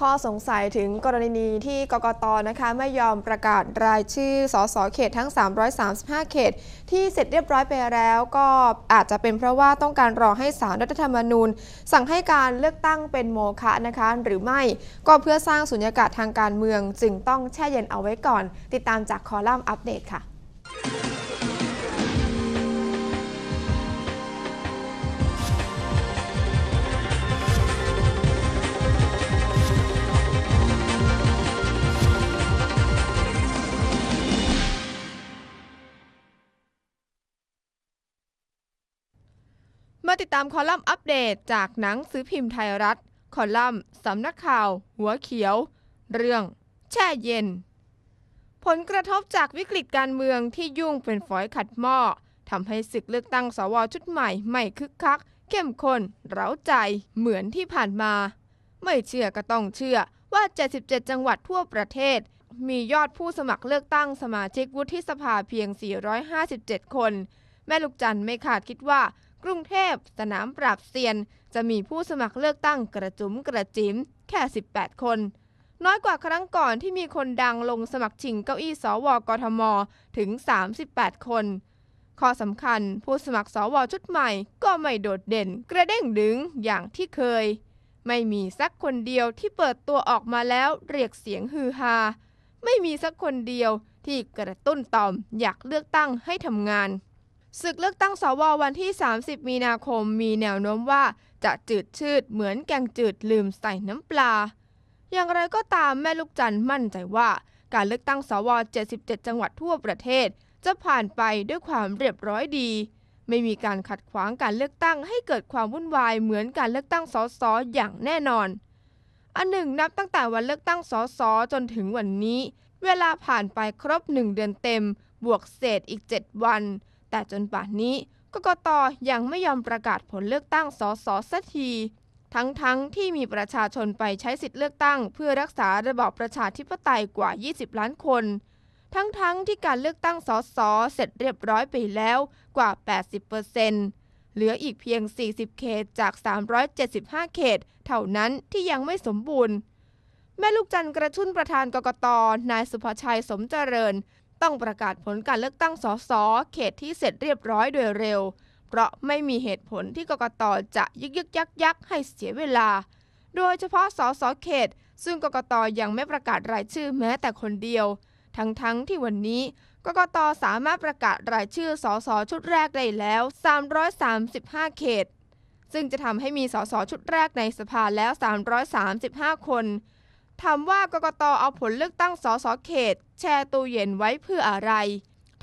ข้อสงสัยถึงกรณีที่กกตนะคะไม่ยอมประกาศรายชื่อสสเขตทั้ง 335 เขต ที่เสร็จเรียบร้อยไปแล้ว ก็อาจจะเป็นเพราะว่าต้องการรอให้สารรัฐธรรมนูญ สั่งให้การเลือกตั้งเป็นโมฆะนะคะ หรือไม่ก็เพื่อสร้างสุญญากาศทางการเมือง จึงต้องแช่เย็นเอาไว้ก่อน ติดตามจากคอลัมน์อัปเดตค่ะ มาติดตามคอลัมน์อัปเดตจากหนังสือพิมพ์ไทยรัฐ คอลัมน์สำนักข่าว หัวเขียว เรื่อง แช่เย็น ผลกระทบจากวิกฤตการเมืองที่ยุ่งเป็นฝอยขัดหม้อทำให้ศึกเลือกตั้งสวชุดใหม่ไม่คึกคัก เข้มข้น เร้าใจ เหมือนที่ผ่านมา ไม่เชื่อก็ต้องเชื่อว่า 77 จังหวัดทั่วประเทศ มียอดผู้สมัครเลือกตั้งสมาชิกวุฒิสภาเพียง 457 คน แม่ลูกจันไม่คาดคิดว่า กรุงเทพ สนามปราบเซียน จะมีผู้สมัครเลือกตั้งกระจุมกระจิมแค่ 18 คน น้อยกว่าครั้งก่อนที่มีคนดังลงสมัครชิงเก้าอี้สวกทม ถึง 38 คนข้อสำคัญผู้สมัครสวชุดใหม่ก็ไม่โดดเด่นกระเด้งดึงอย่างที่เคย ไม่มีสักคนเดียวที่เปิดตัวออกมาแล้วเรียกเสียงฮือฮา ไม่มีสักคนเดียวที่กระตุ้นต่อมอยากเลือกตั้งให้ทำงาน ศึกเลือกตั้งสววันที่ 30 มีนาคมมีแนวโน้มว่าจะจืดชืดเหมือนแกงจืดลืมใส่น้ำปลา อย่างไรก็ตามแม่ลูกจันมั่นใจว่า การเลือกตั้งสว 77 จังหวัดทั่วประเทศ จะผ่านไปด้วยความเรียบร้อยดี ไม่มีการขัดขวางการเลือกตั้งให้เกิดความวุ่นวายเหมือนการเลือกตั้งสสอย่างแน่นอน อันหนึ่งนับตั้งแต่วันเลือกตั้งสสจนถึงวันนี้ เวลาผ่านไปครบหนึ่งเดือนเต็ม บวกเศษอีก 7 วัน แต่จนป่านนี้กกตยังไม่ยอมประกาศผลเลือกตั้งสสสักที ทั้งๆทที่มีประชาชนไปใช้สิทธิเลือกตั้ง เพื่อรักษาระบอบประชาธิปไตยกว่า 20 ล้านคน ทั้งๆทที่การเลือกตั้งสสเสร็จเรียบร้อยไปแล้วกว่า 80%เหลืออีกเพียง 40 เขตจาก 375 เขต เท่านั้นที่ยังไม่สมบูรณ์ แม่ลูกจันทร์กระชุนประธานกกต นายสุภชัยสมเจริญ ต้องประกาศผลการเลือกตั้งสสเขตที่เสร็จเรียบร้อยโดยเร็ว เพราะไม่มีเหตุผลที่กกตจะยึกยึกยักยักให้เสียเวลา โดยเฉพาะสสเขต ซึ่งกกตยังไม่ประกาศรายชื่อแม้แต่คนเดียว ทั้งๆทที่วันนี้กกตสามารถประกาศรายชื่อสสชุดแรกได้แล้ว 335 เขต ซึ่งจะทำให้มีสสชุดแรกในสภาแล้ว 335 คน ถามว่ากกตเอาผลเลือกตั้งสสเขต แช่ตู้เย็นไว้เพื่ออะไร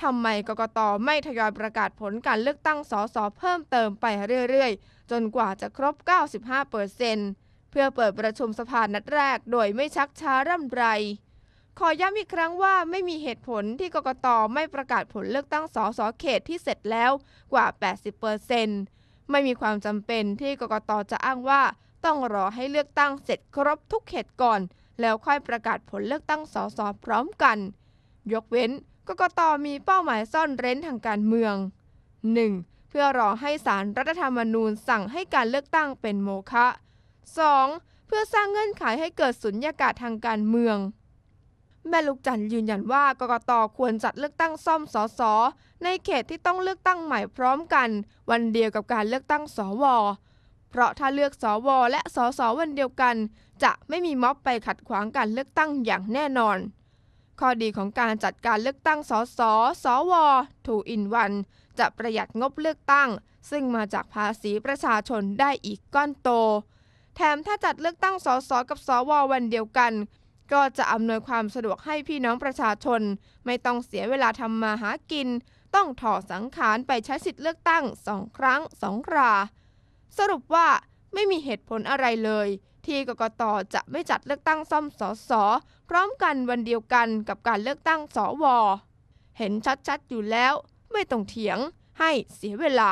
ทำไมกกตไม่ทยอยประกาศผลการเลือกตั้งสสเพิ่มเติมไปเรื่อยๆ จนกว่าจะครบ 95เปอร์เซ็นต์เพื่อเปิดประชุมสภานัดแรกโดยไม่ชักช้าร่ำไร ขอย้ำอีกครั้งว่าไม่มีเหตุผลที่กกตไม่ประกาศผลเลือกตั้งสสเขตที่เสร็จแล้วกว่า 80เปอร์เซ็นต์ไม่มีความจำเป็นที่กกตจะอ้างว่า ต้องรอให้เลือกตั้งเสร็จครบทุกเขตก่อน แล้วค่อยประกาศผลเลือกตั้งสสพร้อมกัน ยกเว้นกกตมีเป้าหมายซ่อนเร้นทางการเมือง 1. เพื่อรอให้สารรัฐธรรมนูญสั่งให้การเลือกตั้งเป็นโมฆะ 2. เพื่อสร้างเงื่อนไขให้เกิดสุญญากาศทางการเมือง แม่ลูกจันทร์ยืนยันว่ากกตควรจัดเลือกตั้งซ่อมสสในเขตที่ต้องเลือกตั้งใหม่พร้อมกัน วันเดียวกับการเลือกตั้งสว เพราะถ้าเลือกสวและสสวันเดียวกัน จะไม่มีม็อบไปขัดขวางการเลือกตั้งอย่างแน่นอน ข้อดีของการจัดการเลือกตั้งสสสวอ2 in 1จะประหยัดงบเลือกตั้ง ซึ่งมาจากภาษีประชาชนได้อีกก้อนโต แถมถ้าจัดเลือกตั้งสสกับสววันเดียวกัน ก็จะอำนวยความสะดวกให้พี่น้องประชาชน ไม่ต้องเสียเวลาทำมาหากิน ต้องถอดสังขารไปใช้สิทธิ์เลือกตั้งสองครั้งสองครา สรุปว่าไม่มีเหตุผลอะไรเลย ที่กกตจะไม่จัดเลือกตั้งซ่อมสสพร้อมกันวันเดียวกันกับการเลือกตั้งสว เห็นชัดๆอยู่แล้ว ไม่ต้องเถียงให้เสียเวลา